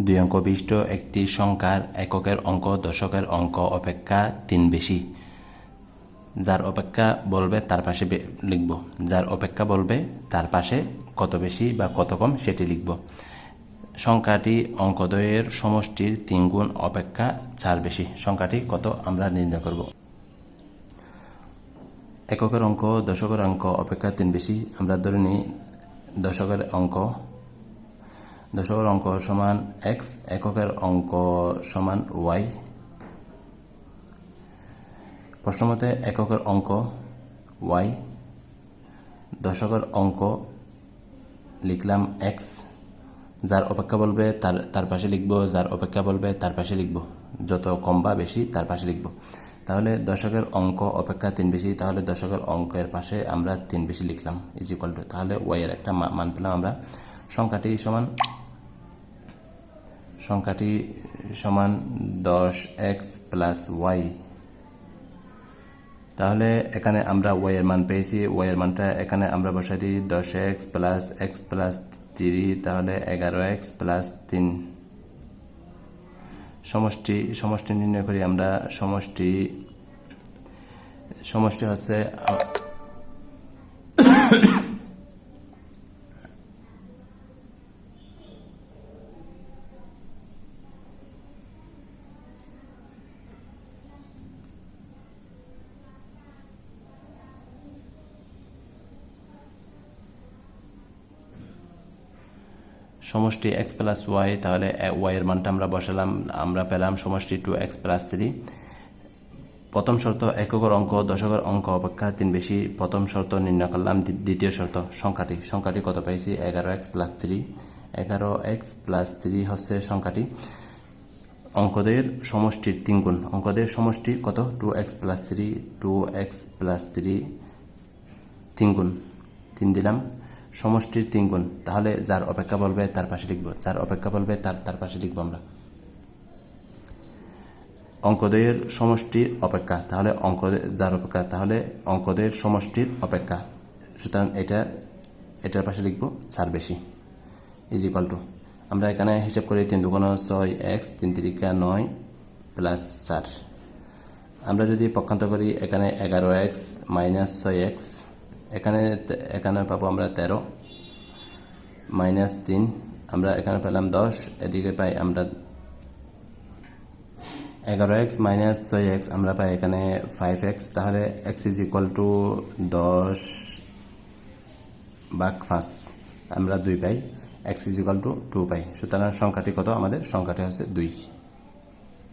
দুই অঙ্ক বিশিষ্ট একটি সংখ্যার এককের অঙ্ক, দশকের অঙ্ক অপেক্ষা তিন বেশি। যার অপেক্ষা বলবে তার পাশে লিখব। যার অপেক্ষা বলবে তার পাশে কত বেশি বা কত কম সেটি লিখব। সংখ্যাটি অঙ্কদ্বয়ের সমষ্টির তিন গুণ অপেক্ষা চার বেশি। সংখ্যাটি কত আমরা নির্ণয় করব। এককের অঙ্ক, দশকের অঙ্ক অপেক্ষা তিন বেশি। আমরা ধরে নিই দশকের অঙ্ক দশকের অঙ্ক সমান এক্স এককের অঙ্ক সমান ওয়াই প্রশ্নমতে এককের অঙ্ক ওয়াই দশকের অঙ্ক লিখলাম এক্স যার অপেক্ষা বলবে তার তার পাশে লিখব, যার অপেক্ষা বলবে তার পাশে লিখব। যত কম বা বেশি, তার পাশে লিখব। তাহলে দশকের অঙ্ক অপেক্ষা তিন বেশি, তাহলে দশকের অঙ্কের পাশে আমরা তিন বেশি লিখলাম ইজ ইকুয়াল টু তাহলে ওয়াই এর একটা মান পেলাম আমরা। সংখ্যাটি সমান সংখ্যাটি সমান দশ এক্স প্লাস ওয়াই। তাহলে এখানে আমরা ওয়াই এর মান পেয়েছি, ওয়াই এর মানটা এখানে আমরা বসাই দিই, দশ x plus x plus three তাহলে এগারো এক্স প্লাস তিন। সমষ্টি সমষ্টি নির্ণয় করি আমরা, সমষ্টি সমষ্টি হচ্ছে সমষ্টি এক্স প্লাস ওয়াই তাহলে ওয়াই এর মানটা আমরা বসালাম, আমরা পেলাম সমষ্টি টু এক্স প্লাস থ্রি প্রথম শর্ত এককের অঙ্ক, দশকের অঙ্ক অপেক্ষা, তিন বেশি, প্রথম শর্ত নির্ণয় করলাম, দ্বি- দ্বিতীয় শর্ত সংখ্যাটি সংখ্যাটি কত পাইছি এগারো এক্স প্লাস থ্রি এগারো এক্স প্লাস থ্রি হচ্ছে সংখ্যাটি। অঙ্কদের সমষ্টির তিন গুণ, অঙ্কদের সমষ্টি কত? Two x plus three two x plus three তিন গুণ, তিন দিলাম। সমষ্টির তিন গুণ তাহলে যার অপেক্ষা বলবে তার পাশে লিখব, যার অপেক্ষা বলবে তার তার পাশে লিখব আমরা। অঙ্কদয়ের সমষ্টির অপেক্ষা, তাহলে অঙ্ক যার অপেক্ষা, তাহলে অঙ্কদের সমষ্টির অপেক্ষা। সুতরাং এটা, এটার পাশে লিখব চার বেশি ইজ ইকাল টু আমরা এখানে হিসাব করি তিন দুগুণ ছয় এক্স তিন তিরিকা নয় প্লাস চার। আমরা যদি পক্ষান্তর করি, এখানে এগারো এক্স মাইনাস ছয় এক্স এখানে এখানে পাবো আমরা তেরো, মাইনাস তিন, আমরা এখানে পেলাম দশ, এদিকে পাই আমরা এগারো এক্স মাইনাস ছয় এক্স, আমরা পাই এখানে ফাইভ এক্স, তাহলে এক্স ইজ ইকুয়াল টু দশ বাক পাঁচ, আমরা দুই পাই, x is equal to two পাই, সুতরাং সংখ্যাটি কত? আমাদের সংখ্যাটি হচ্ছে দুই।